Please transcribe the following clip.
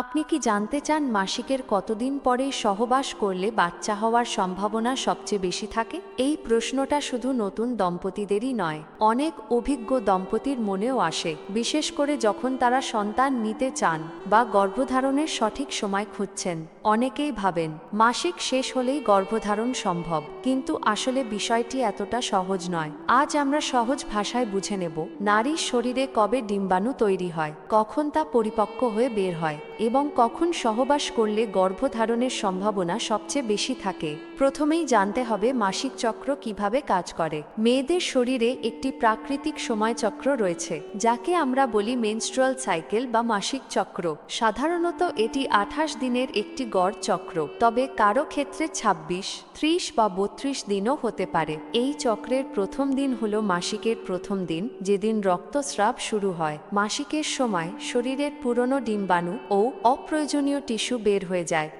আপনি কি জানতে চান মাসিকের কতদিন পরে সহবাস করলে বাচ্চা হওয়ার সম্ভাবনা সবচেয়ে বেশি থাকে? এই প্রশ্নটা শুধু নতুন দম্পতিদেরই নয়, অনেক অভিজ্ঞ দম্পতির মনেও আসে, বিশেষ করে যখন তারা সন্তান নিতে চান বা গর্ভধারণের সঠিক সময় খুঁজছেন। অনেকেই ভাবেন, মাসিক শেষ হলেই গর্ভধারণ সম্ভব, কিন্তু আসলে বিষয়টি এতটা সহজ নয়। আজ আমরা সহজ ভাষায় বুঝে নেব, নারীর শরীরে কবে ডিম্বাণু তৈরি হয়, কখন তা পরিপক্ক হয়ে বের হয় এবং কখন সহবাস করলে গর্ভধারণের সম্ভাবনা সবচেয়ে বেশি থাকে? প্রথমেই জানতে হবে মাসিক চক্র কীভাবে কাজ করে। মেয়েদের শরীরে একটি প্রাকৃতিক সময়চক্র রয়েছে, যাকে আমরা বলি মেনস্ট্রুয়াল সাইকেল বা মাসিক চক্র। সাধারণত এটি আঠাশ দিনের একটি গড় চক্র, তবে কারও ক্ষেত্রে ২৬ ত্রিশ বা বত্রিশ দিনও হতে পারে। এই চক্রের প্রথম দিন হলো মাসিকের প্রথম দিন, যেদিন রক্তস্রাব শুরু হয়। মাসিকের সময় শরীরের পুরনো ডিম্বাণু ও অপ্রয়োজনীয় টিস্যু বের হয়ে যায়।